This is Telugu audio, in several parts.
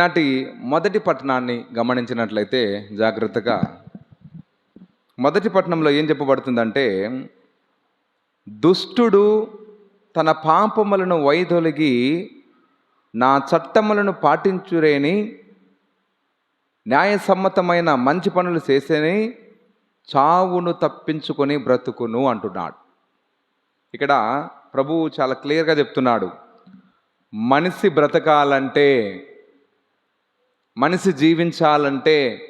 నాటి మొదటి పట్టణాన్ని గమనించినట్లయితే జాగ్రత్తగా. మొదటి పట్టణంలో ఏం చెప్పబడుతుందంటే దుష్టుడు తన పాపములను వైదొలిగి నా చట్టములను పాటించురేని న్యాయసమ్మతమైన మంచి పనులు చేసేని చావును తప్పించుకొని బ్రతుకును అంటున్నాడు. ఇక్కడ ప్రభువు చాలా క్లియర్గా చెప్తున్నాడు. మనిషి బ్రతకాలంటే మనిషి జీవించాలంటే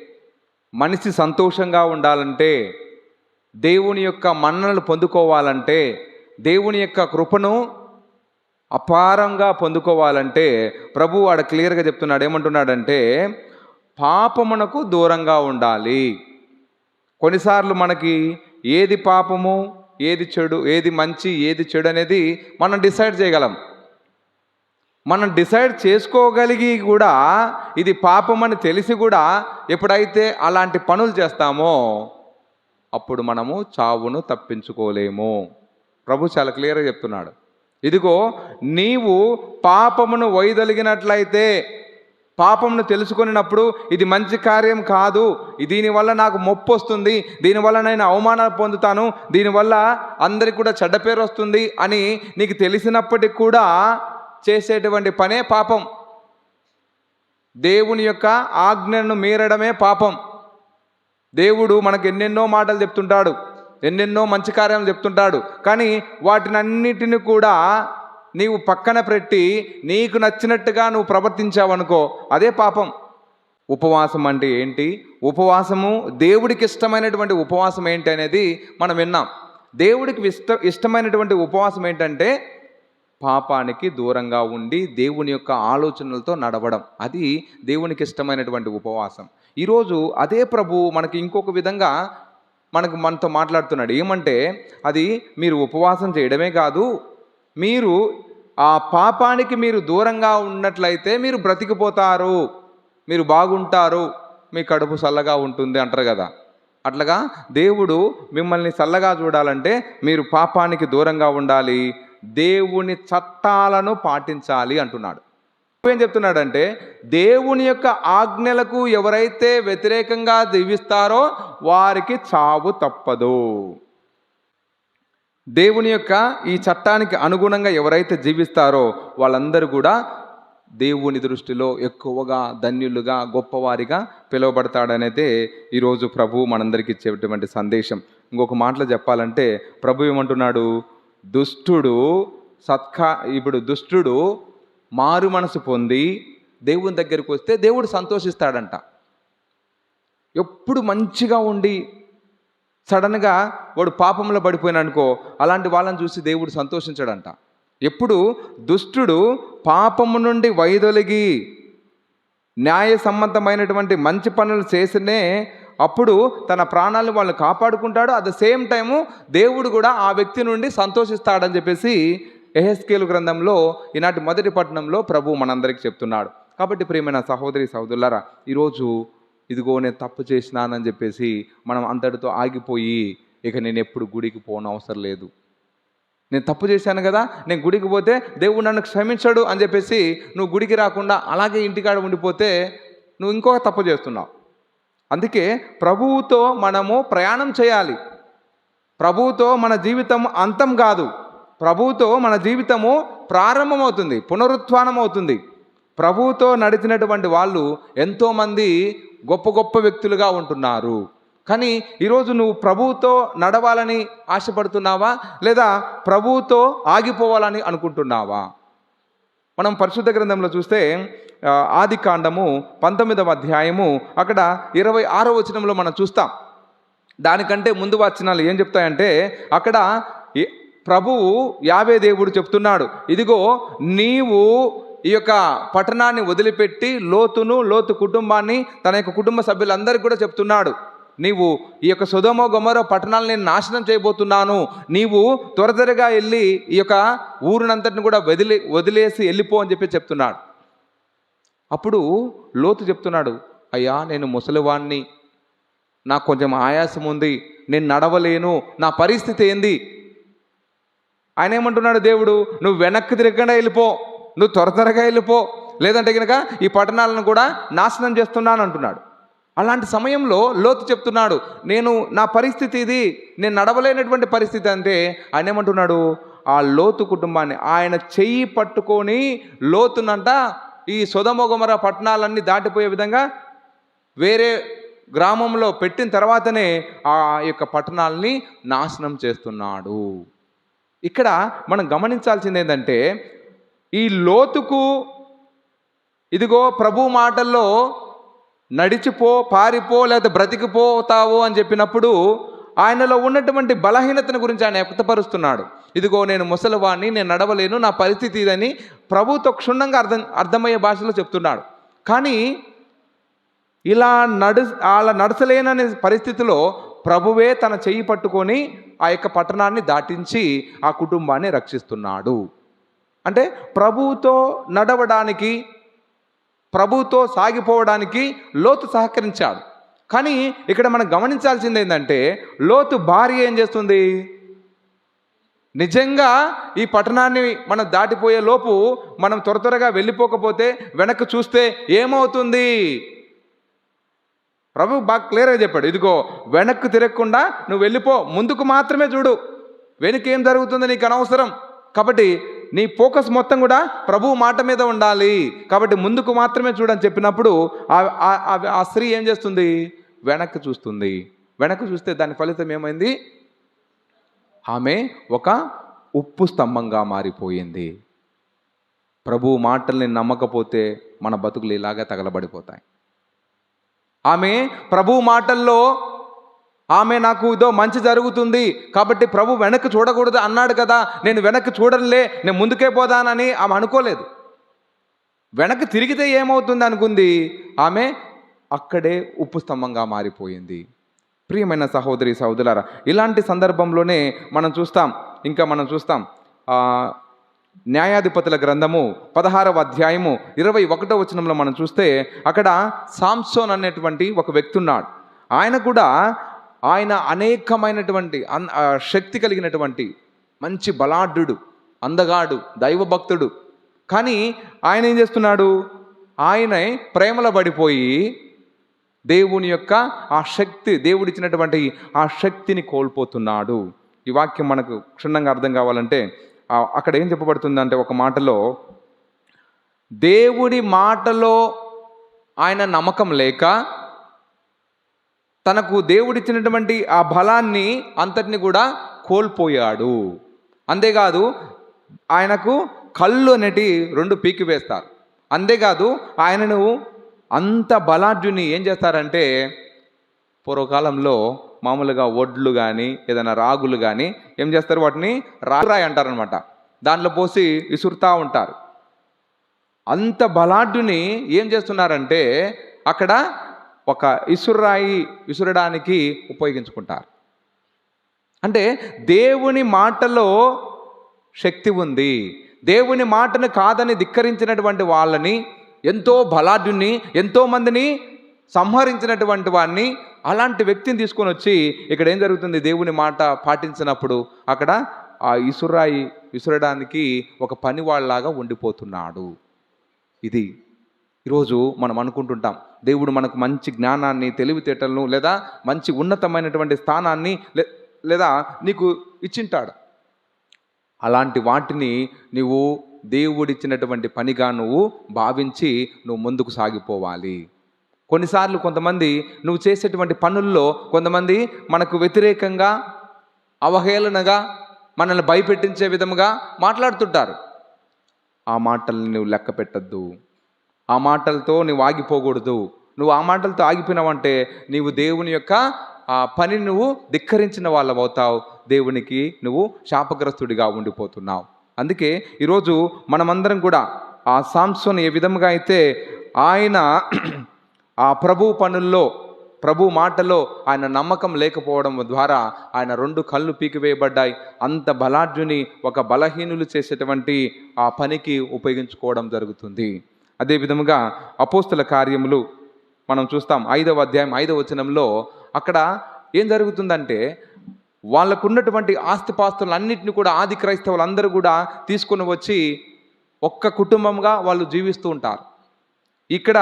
మనిషి సంతోషంగా ఉండాలంటే దేవుని యొక్క మన్ననలు పొందుకోవాలంటే దేవుని యొక్క కృపను అపారంగా పొందుకోవాలంటే ప్రభు ఆడ క్లియర్గా చెప్తున్నాడు ఏమంటున్నాడంటే పాపమునకు దూరంగా ఉండాలి. కొన్నిసార్లు మనకి ఏది పాపము ఏది చెడు ఏది మంచి ఏది చెడు అనేది మనం డిసైడ్ చేయగలం. మనం డిసైడ్ చేసుకోగలిగి కూడా ఇది పాపం అని తెలిసి కూడా ఎప్పుడైతే అలాంటి పనులు చేస్తామో అప్పుడు మనము చావును తప్పించుకోలేము. ప్రభు చాలా క్లియర్గా చెప్తున్నాడు. ఇదిగో నీవు పాపమును వైదొలిగినట్లయితే పాపమును తెలుసుకున్నప్పుడు ఇది మంచి కార్యం కాదు. దీనివల్ల నాకు మొప్పు వస్తుంది. దీనివల్ల నేను అవమానాలు పొందుతాను. దీనివల్ల అందరికి కూడా చెడ్డ పేరు వస్తుంది అని నీకు తెలిసినప్పటికి కూడా చేసేటువంటి పనే పాపం. దేవుని యొక్క ఆజ్ఞను మీరడమే పాపం. దేవుడు మనకు ఎన్నెన్నో మాటలు చెప్తుంటాడు ఎన్నెన్నో మంచి కార్యాలు చెప్తుంటాడు కానీ వాటినన్నిటిని కూడా నీవు పక్కన పెట్టి నీకు నచ్చినట్టుగా నువ్వు ప్రవర్తించావనుకో అదే పాపం. ఉపవాసం అంటే ఏంటి? ఉపవాసము దేవుడికి ఇష్టమైనటువంటి ఉపవాసం ఏంటి అనేది మనం విన్నాం. దేవుడికి ఇష్ట ఇష్టమైనటువంటి ఉపవాసం ఏంటంటే పాపానికి దూరంగా ఉండి దేవుని యొక్క ఆలోచనలతో నడవడం. అది దేవునికి ఇష్టమైనటువంటి ఉపవాసం. ఈరోజు అదే ప్రభు మనకి ఇంకొక విధంగా మనకు మనతో మాట్లాడుతున్నాడు. ఏమంటే అది మీరు ఉపవాసం చేయడమే కాదు మీరు ఆ పాపానికి మీరు దూరంగా ఉన్నట్లయితే మీరు బ్రతికిపోతారు. మీరు బాగుంటారు. మీ కడుపు చల్లగా ఉంటుంది అంటారు కదా. అట్లాగా దేవుడు మిమ్మల్ని చల్లగా చూడాలంటే మీరు పాపానికి దూరంగా ఉండాలి. దేవుని చట్టాలను పాటించాలి అంటున్నాడు. ఏం చెప్తున్నాడంటే దేవుని యొక్క ఆజ్ఞలకు ఎవరైతే వ్యతిరేకంగా జీవిస్తారో వారికి చావు తప్పదు. దేవుని యొక్క ఈ చట్టానికి అనుగుణంగా ఎవరైతే జీవిస్తారో వాళ్ళందరూ కూడా దేవుని దృష్టిలో ఎక్కువగా ధన్యులుగా గొప్పవారిగా పిలువబడతాడనేదే ఈరోజు ప్రభు మనందరికీ ఇచ్చేటువంటి సందేశం. ఇంకొక మాటలు చెప్పాలంటే ప్రభు ఏమంటున్నాడు? దుష్టుడు సత్కా ఇప్పుడు దుష్టుడు మారు మనసు పొంది దేవుని దగ్గరికి వస్తే దేవుడు సంతోషిస్తాడంట. ఎప్పుడు మంచిగా ఉండి సడన్గా వాడు పాపంలో పడిపోయినా అనుకో అలాంటి వాళ్ళని చూసి దేవుడు సంతోషించాడంట. ఎప్పుడు దుష్టుడు పాపము నుండి వైదొలిగి న్యాయ సంబంధమైనటువంటి మంచి పనులు చేసినే అప్పుడు తన ప్రాణాలను వాళ్ళు కాపాడుకుంటాడు. అట్ ద సేమ్ టైము దేవుడు కూడా ఆ వ్యక్తి నుండి సంతోషిస్తాడని చెప్పేసి ఎహెస్కేలు గ్రంథంలో ఈనాటి మొదటి పట్టణంలో ప్రభు మనందరికీ చెప్తున్నాడు. కాబట్టి ప్రియమైన సహోదరి సహోదరులారా ఈరోజు ఇదిగో నేను తప్పు చేసినానని చెప్పేసి మనం అంతటితో ఆగిపోయి ఇక నేను ఎప్పుడు గుడికి పోను అవసరం లేదు. నేను తప్పు చేశాను కదా నేను గుడికి పోతే దేవుడు నన్ను క్షమించాడు అని చెప్పేసి నువ్వు గుడికి రాకుండా అలాగే ఇంటికాడ ఉండిపోతే నువ్వు ఇంకొక తప్పు చేస్తున్నావు. అందుకే ప్రభువుతో మనము ప్రయాణం చేయాలి. ప్రభువుతో మన జీవితం అంతం కాదు. ప్రభువుతో మన జీవితము ప్రారంభమవుతుంది పునరుత్థానం అవుతుంది ప్రభువుతో నడిచినటువంటి వాళ్ళు ఎంతోమంది గొప్ప గొప్ప వ్యక్తులుగా ఉంటున్నారు. కానీ ఈరోజు నువ్వు ప్రభువుతో నడవాలని ఆశపడుతున్నావా? లేదా ప్రభువుతో ఆగిపోవాలని అనుకుంటున్నావా? మనం పరిశుద్ధ గ్రంథంలో చూస్తే ఆది కాండము పంతొమ్మిదవ అధ్యాయము అక్కడ ఇరవై ఆరో వచనంలో మనం చూస్తాం. దానికంటే ముందు వచనాలు ఏం చెప్తాయంటే అక్కడ ప్రభువు యావే దేవుడు చెప్తున్నాడు ఇదిగో నీవు ఈ యొక్క పట్టణాన్ని వదిలిపెట్టి లోతును లోతు కుటుంబాన్ని తన యొక్క కుటుంబ సభ్యులందరికీ కూడా చెప్తున్నాడు. నీవు ఈ యొక్క సుధమో గొమరో పట్టణాలను నేను నాశనం చేయబోతున్నాను. నీవు త్వర త్వరగా వెళ్ళి ఈ యొక్క ఊరినంతటిని కూడా వదిలి వదిలేసి వెళ్ళిపో అని చెప్పి చెప్తున్నాడు. అప్పుడు లోతు చెప్తున్నాడు అయ్యా నేను ముసలివాణ్ణి. నాకు కొంచెం ఆయాసం ఉంది. నేను నడవలేను. నా పరిస్థితి ఏంది? ఆయన ఏమంటున్నాడు దేవుడు నువ్వు వెనక్కి తిరగకుండా వెళ్ళిపో. నువ్వు త్వర త్వరగా వెళ్ళిపో. లేదంటే కనుక ఈ పట్టణాలను కూడా నాశనం చేస్తున్నాను అంటున్నాడు. అలాంటి సమయంలో లోతు చెప్తున్నాడు నేను నా పరిస్థితి ఇది. నేను నడవలేనటువంటి పరిస్థితి అంటే ఆయన ఏమంటున్నాడు ఆ లోతు కుటుంబాన్ని ఆయన చెయ్యి పట్టుకొని లోతునంట ఈ సొదమొగమర పట్టణాలన్నీ దాటిపోయే విధంగా వేరే గ్రామంలో పెట్టిన తర్వాతనే ఆ యొక్క పట్టణాలని నాశనం చేస్తున్నాడు. ఇక్కడ మనం గమనించాల్సింది ఏంటంటే ఈ లోతుకు ఇదిగో ప్రభు మాటల్లో నడిచిపో పారిపో లేదా బ్రతికిపోతావు అని చెప్పినప్పుడు ఆయనలో ఉన్నటువంటి బలహీనతను గురించి ఆయన వ్యక్తపరుస్తున్నాడు. ఇదిగో నేను ముసలివాణ్ణి నేను నడవలేను నా పరిస్థితి ఇదని ప్రభుతో క్షుణ్ణంగా అర్థం అర్థమయ్యే భాషలో చెప్తున్నాడు. కానీ ఇలా నడు అలా నడచలేననే పరిస్థితిలో ప్రభువే తన చెయ్యి పట్టుకొని ఆ యొక్క పట్టణాన్ని దాటించి ఆ కుటుంబాన్ని రక్షిస్తున్నాడు. అంటే ప్రభువుతో నడవడానికి ప్రభుతో సాగిపోవడానికి లోతు సహకరించాడు. కానీ ఇక్కడ మనం గమనించాల్సింది ఏంటంటే లోతు భార్య ఏం చేస్తుంది? నిజంగా ఈ పట్టణాన్ని మనం దాటిపోయే లోపు మనం త్వర త్వరగా వెళ్ళిపోకపోతే వెనక్కి చూస్తే ఏమవుతుంది? ప్రభు బాగా క్లియర్గా చెప్పాడు. ఇదిగో వెనక్కు తిరగకుండా నువ్వు వెళ్ళిపో ముందుకు మాత్రమే చూడు. వెనుక ఏం జరుగుతుందో నీకు అనవసరం? కాబట్టి నీ ఫోకస్ మొత్తం కూడా ప్రభు మాట మీద ఉండాలి. కాబట్టి ముందుకు మాత్రమే చూడని చెప్పినప్పుడు ఆ- ఆ స్త్రీ ఏం చేస్తుంది? వెనక్కి చూస్తుంది. వెనక్కి చూస్తే దాని ఫలితం ఏమైంది? ఆమె ఒక ఉప్పు స్తంభంగా మారిపోయింది. ప్రభు మాటల్ని నమ్మకపోతే మన బతుకులు ఇలాగే తగలబడిపోతాయి. ఆమె ప్రభు మాటల్లో ఆమె నాకు ఇదో మంచి జరుగుతుంది కాబట్టి ప్రభు వెనక్కి చూడకూడదు అన్నాడు కదా నేను వెనక్కి చూడలే నేను ముందుకే పోదానని ఆమె అనుకోలేదు. వెనక్కి తిరిగితే ఏమవుతుంది అనుకుంది? ఆమె అక్కడే ఉప్పు స్తంభంగా మారిపోయింది. ప్రియమైన సహోదరి సహోదరులారా ఇలాంటి సందర్భంలోనే మనం చూస్తాం ఇంకా మనం చూస్తాం న్యాయాధిపతుల గ్రంథము పదహారవ అధ్యాయము ఇరవై ఒకటో వచనంలో మనం చూస్తే అక్కడ సామ్సోన్ అనేటువంటి ఒక వ్యక్తి ఉన్నాడు. ఆయన కూడా ఆయన అనేకమైనటువంటి అన్- శక్తి కలిగినటువంటి మంచి బలాఢ్యుడు అందగాడు దైవభక్తుడు. కానీ ఆయన ఏం చేస్తున్నాడు? ఆయన ప్రేమలో పడిపోయి దేవుని యొక్క ఆ శక్తి దేవుడిచ్చినటువంటి ఆ శక్తిని కోల్పోతున్నాడు. ఈ వాక్యం మనకు క్షుణ్ణంగా అర్థం కావాలంటే అక్కడ ఏం చెప్పబడుతుందంటే ఒక మాటలో దేవుడి మాటలో ఆయన నమ్మకం లేక తనకు దేవుడిచ్చినటువంటి ఆ బలాన్ని అంతటిని కూడా కోల్పోయాడు. అంతేకాదు ఆయనకు కళ్ళు అనేటి రెండు పీకి వేస్తారు. అంతేకాదు ఆయనను అంత బలాఢ్యుని ఏం చేస్తారంటే పూర్వకాలంలో మామూలుగా ఒడ్లు కానీ ఏదైనా రాగులు కానీ ఏం చేస్తారు వాటిని? రాయి అంటారనమాట. దాంట్లో పోసి విసురుతూ ఉంటారు. అంత బలాఢ్యుని ఏం చేస్తున్నారంటే అక్కడ ఒక ఇసురాయి విసురడానికి ఉపయోగించుకుంటారు. అంటే దేవుని మాటలో శక్తి ఉంది. దేవుని మాటను కాదని ధిక్కరించినటువంటి వాళ్ళని ఎంతో బలాఢ్యుని ఎంతో మందిని సంహరించినటువంటి వాడిని అలాంటి వ్యక్తిని తీసుకొని వచ్చి ఇక్కడ ఏం జరుగుతుంది? దేవుని మాట పాటించినప్పుడు అక్కడ ఆ ఇసురాయి విసురడానికి ఒక పనివాళ్ళలాగా ఉండిపోతున్నాడు. ఇది ఈరోజు మనం అనుకుంటుంటాం. దేవుడు మనకు మంచి జ్ఞానాన్ని తెలివితేటలను లేదా మంచి ఉన్నతమైనటువంటి స్థానాన్ని లే- లేదా నీకు ఇచ్చింటాడు. అలాంటి వాటిని నీవు దేవుడిచ్చినటువంటి పనిగా నువ్వు భావించి నువ్వు ముందుకు సాగిపోవాలి. కొన్నిసార్లు కొంతమంది నువ్వు చేసేటువంటి పనుల్లో కొంతమంది మనకు వ్యతిరేకంగా అవహేళనగా మనల్ని భయపెట్టించే విధముగా మాట్లాడుతుంటారు. ఆ మాటల్ని నువ్వు లెక్క పెట్టద్దు. ఆ మాటలతో నువ్వు ఆగిపోకూడదు. నువ్వు ఆ మాటలతో ఆగిపోయినావంటే నీవు దేవుని యొక్క ఆ పని నువ్వు ధిక్కరించిన వాళ్ళవవుతావు. దేవునికి నువ్వు శాపగ్రస్తుడిగా ఉండిపోతున్నావు. అందుకే ఈరోజు మనమందరం కూడా ఆ సాంసోన్ ఏ విధముగా అయితే ఆయన ఆ ప్రభు పనుల్లో ప్రభు మాటలో ఆయన నమ్మకం లేకపోవడం ద్వారా ఆయన రెండు కళ్ళు పీకివేయబడ్డాయి. అంత బలాఢ్యుని ఒక బలహీనులు చేసేటువంటి ఆ పనికి ఉపయోగించుకోవడం జరుగుతుంది. అదేవిధముగా అపోస్తుల కార్యములు మనం చూస్తాం. ఐదవ అధ్యాయం ఐదవ వచనంలో అక్కడ ఏం జరుగుతుందంటే వాళ్ళకున్నటువంటి ఆస్తిపాస్తులన్నింటినీ కూడా ఆది క్రైస్తవులందరూ కూడా తీసుకొని వచ్చి ఒక్క కుటుంబంగా వాళ్ళు జీవిస్తూ ఉంటారు. ఇక్కడ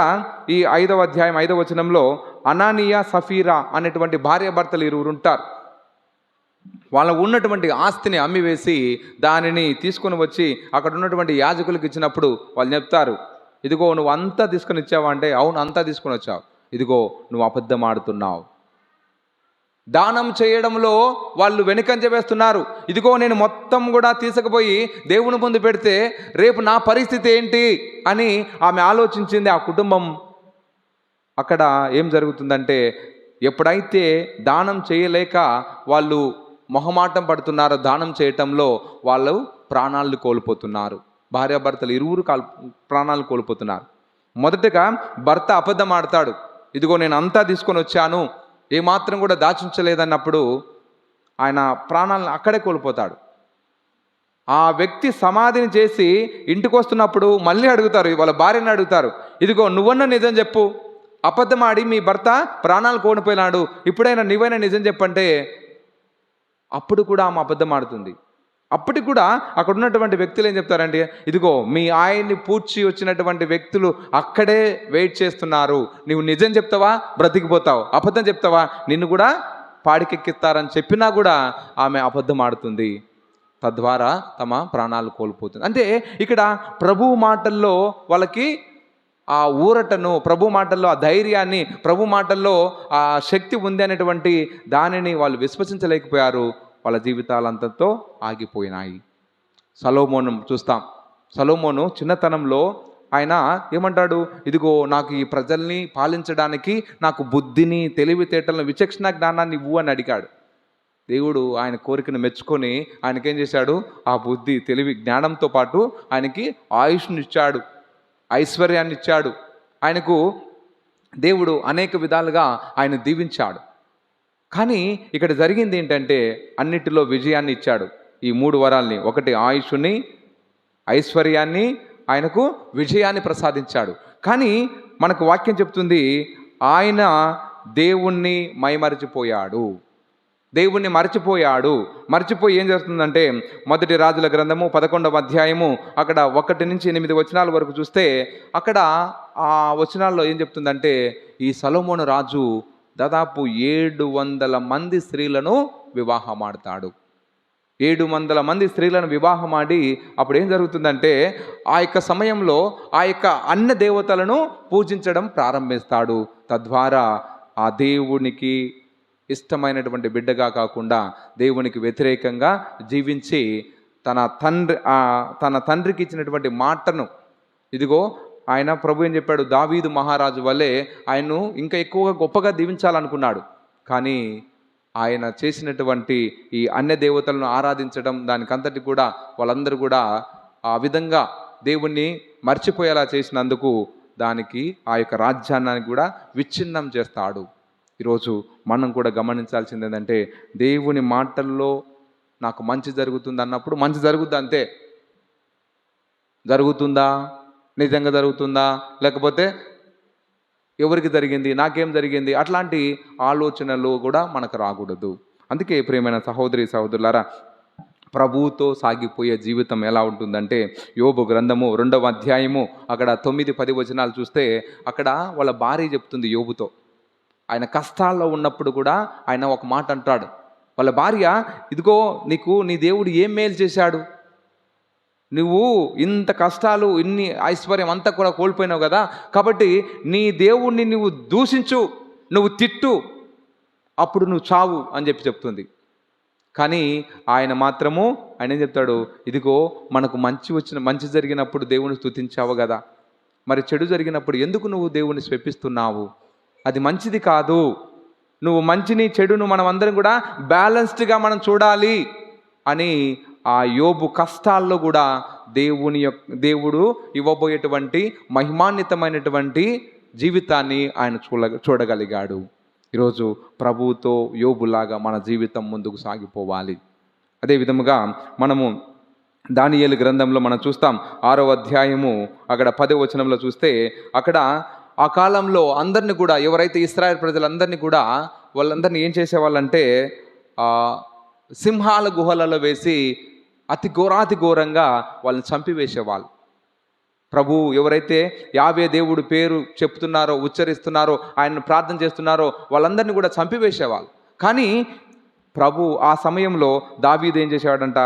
ఈ ఐదవ అధ్యాయం ఐదవ వచనంలో అనానియా సఫీరా అనేటువంటి భార్యాభర్తలు ఇరువురు ఉంటారు. వాళ్ళ ఉన్నటువంటి ఆస్తిని అమ్మివేసి దానిని తీసుకొని వచ్చి అక్కడ ఉన్నటువంటి యాజకులకు ఇచ్చినప్పుడు వాళ్ళు చెప్తారు ఇదిగో నువ్వు అంతా తీసుకొని ఇచ్చావా? అంటే అవును అంతా తీసుకొని వచ్చావు. ఇదిగో నువ్వు అబద్ధం ఆడుతున్నావు. దానం చేయడంలో వాళ్ళు వెనుకంజ వేస్తున్నారు. ఇదిగో నేను మొత్తం కూడా తీసుకుపోయి దేవుని ముందు పెడితే రేపు నా పరిస్థితి ఏంటి అని ఆమె ఆలోచించింది ఆ కుటుంబం. అక్కడ ఏం జరుగుతుందంటే ఎప్పుడైతే దానం చేయలేక వాళ్ళు మొహమాటం పడుతున్నారో దానం చేయటంలో వాళ్ళు ప్రాణాలు కోల్పోతున్నారు. భార్యాభర్తలు ఇరువురు కాల్ ప్రాణాలు కోల్పోతున్నారు. మొదటగా భర్త అబద్ధం ఆడతాడు. ఇదిగో నేను అంతా తీసుకొని వచ్చాను. ఏమాత్రం కూడా దాచించలేదన్నప్పుడు ఆయన ప్రాణాలను అక్కడే కోల్పోతాడు. ఆ వ్యక్తి సమాధిని చేసి ఇంటికి వస్తున్నప్పుడు మళ్ళీ అడుగుతారు వాళ్ళ భార్యను అడుగుతారు ఇదిగో నువ్వన్న నిజం చెప్పు. అబద్ధం ఆడి మీ భర్త ప్రాణాలు కోల్పోయినాడు. ఇప్పుడైనా నువ్వైనా నిజం చెప్పంటే అప్పుడు కూడా ఆమె అబద్ధం ఆడుతుంది. అప్పటికి కూడా అక్కడ ఉన్నటువంటి వ్యక్తులు ఏం చెప్తారండి ఇదిగో మీ ఆయన్ని పూడ్చి వచ్చినటువంటి వ్యక్తులు అక్కడే వెయిట్ చేస్తున్నారు. నీవు నిజం చెప్తావా? బ్రతికిపోతావు. అబద్ధం చెప్తావా? నిన్ను కూడా పాడికెక్కిస్తారని చెప్పినా కూడా ఆమె అబద్ధం ఆడుతుంది. తద్వారా తమ ప్రాణాలు కోల్పోతుంది. అంటే ఇక్కడ ప్రభు మాటల్లో వాళ్ళకి ఆ ఊరటను ప్రభు మాటల్లో ఆ ధైర్యాన్ని ప్రభు మాటల్లో ఆ శక్తి ఉంది అనేటువంటి దానిని వాళ్ళు విశ్వసించలేకపోయారు. వాళ్ళ జీవితాలంతతో ఆగిపోయినాయి. సలోమోను చూస్తాం. సలోమోను చిన్నతనంలో ఆయన ఏమంటాడు? ఇదిగో నాకు ఈ ప్రజల్ని పాలించడానికి నాకు బుద్ధిని తెలివితేటలను విచక్షణ జ్ఞానాన్ని ఇవ్వు అని అడిగాడు. దేవుడు ఆయన కోరికను మెచ్చుకొని ఆయనకేం చేశాడు? ఆ బుద్ధి తెలివి జ్ఞానంతో పాటు ఆయనకి ఆయుష్ను ఇచ్చాడు. ఐశ్వర్యాన్ని ఇచ్చాడు. ఆయనకు దేవుడు అనేక విధాలుగా ఆయన దీవించాడు. కానీ ఇక్కడ జరిగింది ఏంటంటే అన్నిటిలో విజయాన్ని ఇచ్చాడు. ఈ మూడు వరాల్ని ఒకటి ఆయుష్ని ఐశ్వర్యాన్ని ఆయనకు విజయాన్ని ప్రసాదించాడు. కానీ మనకు వాక్యం చెప్తుంది ఆయన దేవుణ్ణి మైమరిచిపోయాడు. దేవుణ్ణి మర్చిపోయాడు. మర్చిపోయి ఏం చేస్తుందంటే మొదటి రాజుల గ్రంథము పదకొండవ అధ్యాయము అక్కడ ఒకటి నుంచి ఎనిమిది వచనాల వరకు చూస్తే అక్కడ ఆ వచనాల్లో ఏం చెప్తుందంటే ఈ సలోమోను రాజు దాదాపు ఏడు వందల మంది స్త్రీలను వివాహమాడతాడు. ఏడు వందల మంది స్త్రీలను వివాహమాడి అప్పుడు ఏం జరుగుతుందంటే ఆ యొక్క సమయంలో ఆ యొక్క అన్న దేవతలను పూజించడం ప్రారంభిస్తాడు. తద్వారా ఆ దేవునికి ఇష్టమైనటువంటి బిడ్డగా కాకుండా దేవునికి వ్యతిరేకంగా జీవించి తన తండ్రి తన తండ్రికి ఇచ్చినటువంటి మాటను ఇదిగో ఆయన ప్రభు ఏం చెప్పాడు? దావీదు మహారాజు వల్లే ఆయన్ను ఇంకా ఎక్కువగా గొప్పగా దీవించాలనుకున్నాడు. కానీ ఆయన చేసినటువంటి ఈ అన్య దేవతలను ఆరాధించడం దానికంతటి కూడా వాళ్ళందరూ కూడా ఆ విధంగా దేవుణ్ణి మర్చిపోయేలా చేసినందుకు దానికి ఆ యొక్క రాజ్యాన్ని కూడా విచ్ఛిన్నం చేస్తాడు. ఈరోజు మనం కూడా గమనించాల్సింది ఏంటంటే దేవుని మాటల్లో నాకు మంచి జరుగుతుంది అన్నప్పుడు మంచి జరుగుద్ది అంతే జరుగుతుందా? నిజంగా జరుగుతుందా? లేకపోతే ఎవరికి జరిగింది? నాకేం జరిగింది? అట్లాంటి ఆలోచనలు కూడా మనకు రాకూడదు. అందుకే ప్రియమైన సహోదరి సహోదరులారా ప్రభువుతో సాగిపోయే జీవితం ఎలా ఉంటుందంటే యోబు గ్రంథము రెండవ అధ్యాయము అక్కడ తొమ్మిది పది వచనాలు చూస్తే అక్కడ వాళ్ళ భార్య చెప్తుంది యోబుతో. ఆయన కష్టాల్లో ఉన్నప్పుడు కూడా ఆయన ఒక మాట అంటాడు. వాళ్ళ భార్య ఇదిగో నీకు నీ దేవుడు ఏం మేలు చేశాడు? నువ్వు ఇంత కష్టాలు ఇన్ని ఐశ్వర్యం అంతా కూడా కోల్పోయినావు కదా. కాబట్టి నీ దేవుణ్ణి నువ్వు దూషించు నువ్వు తిట్టు అప్పుడు నువ్వు చావు అని చెప్పి చెప్తుంది. కానీ ఆయన మాత్రము ఆయన ఏం చెప్తాడు? ఇదిగో మనకు మంచి వచ్చిన మంచి జరిగినప్పుడు దేవుని స్థుతించావు కదా. మరి చెడు జరిగినప్పుడు ఎందుకు నువ్వు దేవుని స్వెప్పిస్తున్నావు అది మంచిది కాదు. నువ్వు మంచిని చెడును మనం అందరం కూడా బ్యాలెన్స్డ్గా మనం చూడాలి అని ఆ యోబు కష్టాల్లో కూడా దేవుని యొక్క దేవుడు ఇవ్వబోయేటువంటి మహిమాన్వితమైనటువంటి జీవితాన్ని ఆయన చూడ చూడగలిగాడు. ఈరోజు ప్రభువుతో యోబులాగా మన జీవితం ముందుకు సాగిపోవాలి. అదే విధముగా మనము దానియేలు గ్రంథంలో మనం చూస్తాం ఆరో అధ్యాయము అక్కడ పదవచనంలో చూస్తే అక్కడ ఆ కాలంలో అందరిని కూడా ఎవరైతే ఇస్రాయల్ ప్రజలందరినీ కూడా వాళ్ళందరినీ ఏం చేసేవాళ్ళంటే సింహాల గుహలలో వేసి అతి ఘోరాతి ఘోరంగా వాళ్ళని చంపివేసేవాళ్ళు. ప్రభు ఎవరైతే యావే దేవుడు పేరు చెప్తున్నారో ఉచ్చరిస్తున్నారో ఆయనను ప్రార్థన చేస్తున్నారో వాళ్ళందరినీ కూడా చంపివేసేవాళ్ళు. కానీ ప్రభు ఆ సమయంలో దావీదు ఏం చేసేవాడంట?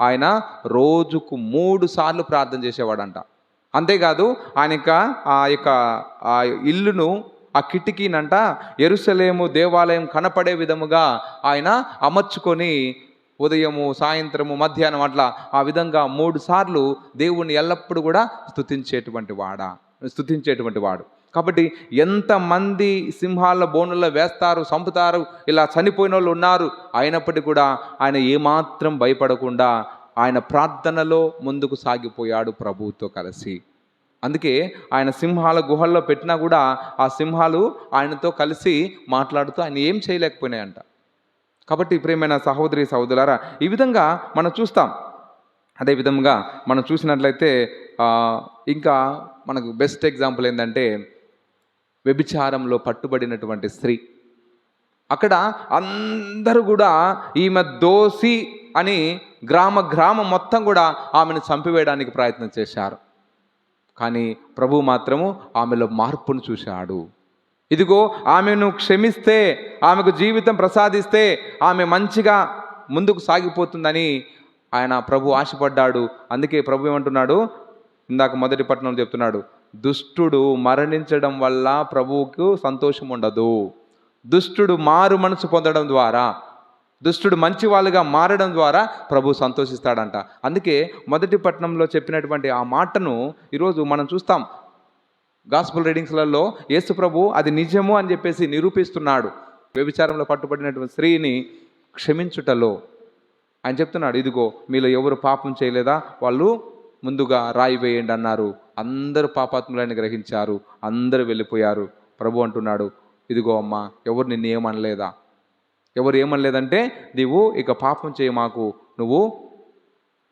ఆయన రోజుకు మూడు సార్లు ప్రార్థన చేసేవాడంట. అంతేకాదు ఆయన యొక్క ఆ యొక్క ఆ ఇల్లును ఆ కిటికీనంట ఎరుసలేము దేవాలయం కనపడే విధముగా ఆయన అమర్చుకొని ఉదయము సాయంత్రము మధ్యాహ్నం అట్లా ఆ విధంగా మూడు సార్లు దేవుణ్ణి ఎల్లప్పుడూ కూడా స్థుతించేటువంటి వాడా స్థుతించేటువంటి వాడు. కాబట్టి ఎంతమంది సింహాల బోనుల్లో వేస్తారు చంపుతారు ఇలా చనిపోయిన వాళ్ళు ఉన్నారు అయినప్పటికీ కూడా ఆయన ఏమాత్రం భయపడకుండా ఆయన ప్రార్థనలో ముందుకు సాగిపోయాడు ప్రభువుతో కలిసి. అందుకే ఆయన సింహాల గుహల్లో పెట్టినా కూడా ఆ సింహాలు ఆయనతో కలిసి మాట్లాడుతూ ఆయన ఏం చేయలేకపోయినాయంట. కాబట్టి ప్రేమైన సహోదరి సహోదరులారా ఈ విధంగా మనం చూస్తాం. అదే విధంగా మనం చూసినట్లయితే ఇంకా మనకు బెస్ట్ ఎగ్జాంపుల్ ఏంటంటే వ్యభిచారంలో పట్టుబడినటువంటి స్త్రీ. అక్కడ అందరూ కూడా ఈమె దోసి అని గ్రామ గ్రామం మొత్తం కూడా ఆమెను చంపివేయడానికి ప్రయత్నం చేశారు. కానీ ప్రభు మాత్రము ఆమెలో మార్పును చూశాడు. ఇదిగో ఆమెను క్షమిస్తే ఆమెకు జీవితం ప్రసాదిస్తే ఆమె మంచిగా ముందుకు సాగిపోతుందని ఆయన ప్రభు ఆశపడ్డాడు. అందుకే ప్రభు ఏమంటున్నాడు? ఇందాక మొదటి పట్టణం చెప్తున్నాడు దుష్టుడు మరణించడం వల్ల ప్రభువుకు సంతోషం ఉండదు. దుష్టుడు మారు మనసు పొందడం ద్వారా దుష్టుడు మంచి వాళ్ళుగా మారడం ద్వారా ప్రభు సంతోషిస్తాడంట. అందుకే మొదటి పట్టణంలో చెప్పినటువంటి ఆ మాటను ఈరోజు మనం చూస్తాం. గాస్పుల్ రీడింగ్స్లలో యేసు ప్రభు అది నిజము అని చెప్పేసి నిరూపిస్తున్నాడు. వ్యభిచారంలో పట్టుబడినటువంటి స్త్రీని క్షమించుటలో ఆయన చెప్తున్నాడు ఇదిగో మీలో ఎవరు పాపం చేయలేదా? వాళ్ళు ముందుగా రాయి వేయండి అన్నారు. అందరూ పాపాత్ములని గ్రహించారు. అందరూ వెళ్ళిపోయారు. ప్రభు అంటున్నాడు ఇదిగో అమ్మ ఎవరు నిన్ను ఏమనలేదా? ఎవరు ఏమనలేదంటే నీవు ఇక పాపం చేయ మాకు నువ్వు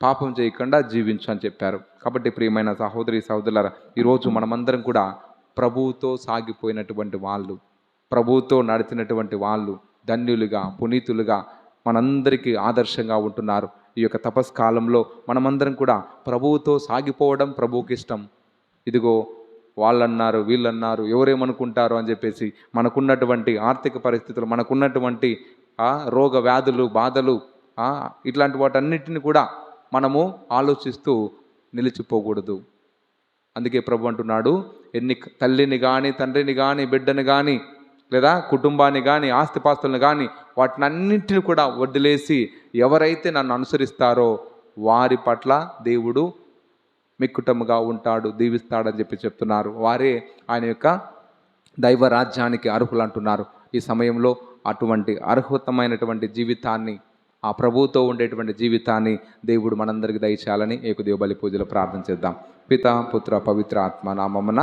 పాపం చేయకుండా జీవించు అని చెప్పారు. కాబట్టి ప్రియమైన సహోదరి సహోదరులారా ఈరోజు మనమందరం కూడా ప్రభువుతో సాగిపోయినటువంటి వాళ్ళు ప్రభువుతో నడిచినటువంటి వాళ్ళు ధన్యులుగా పునీతులుగా మనందరికీ ఆదర్శంగా ఉంటున్నారు. ఈ యొక్క తపస్కాలంలో మనమందరం కూడా ప్రభువుతో సాగిపోవడం ప్రభువుకి ఇష్టం ఇదిగో వాళ్ళన్నారు వీళ్ళన్నారు ఎవరేమనుకుంటారు అని చెప్పేసి మనకున్నటువంటి ఆర్థిక పరిస్థితులు మనకున్నటువంటి రోగ వ్యాధులు బాధలు ఇట్లాంటి వాటన్నిటిని కూడా మనము ఆలోచిస్తూ నిలిచిపోకూడదు. అందుకే ప్రభు అంటున్నాడు ఎన్ని తల్లిని కానీ తండ్రిని కానీ బిడ్డని కానీ లేదా కుటుంబాన్ని కానీ ఆస్తిపాస్తులను కానీ వాటిని అన్నింటిని కూడా వదిలేసి ఎవరైతే నన్ను అనుసరిస్తారో వారి పట్ల దేవుడు మిక్కుటముగా ఉంటాడు దీవిస్తాడని చెప్పి చెప్తున్నారు. వారే ఆయన యొక్క దైవ రాజ్యానికి అర్హులు అంటున్నారు. ఈ సమయంలో అటువంటి అర్హుతమైనటువంటి జీవితాన్ని ఆ ప్రభువుతో ఉండేటువంటి జీవితాన్ని దేవుడు మనందరికి దయచేయాలని ఏకదేవ బలి పూజలు ప్రార్థన చేద్దాం. పిత పుత్ర పవిత్ర ఆత్మ నామమున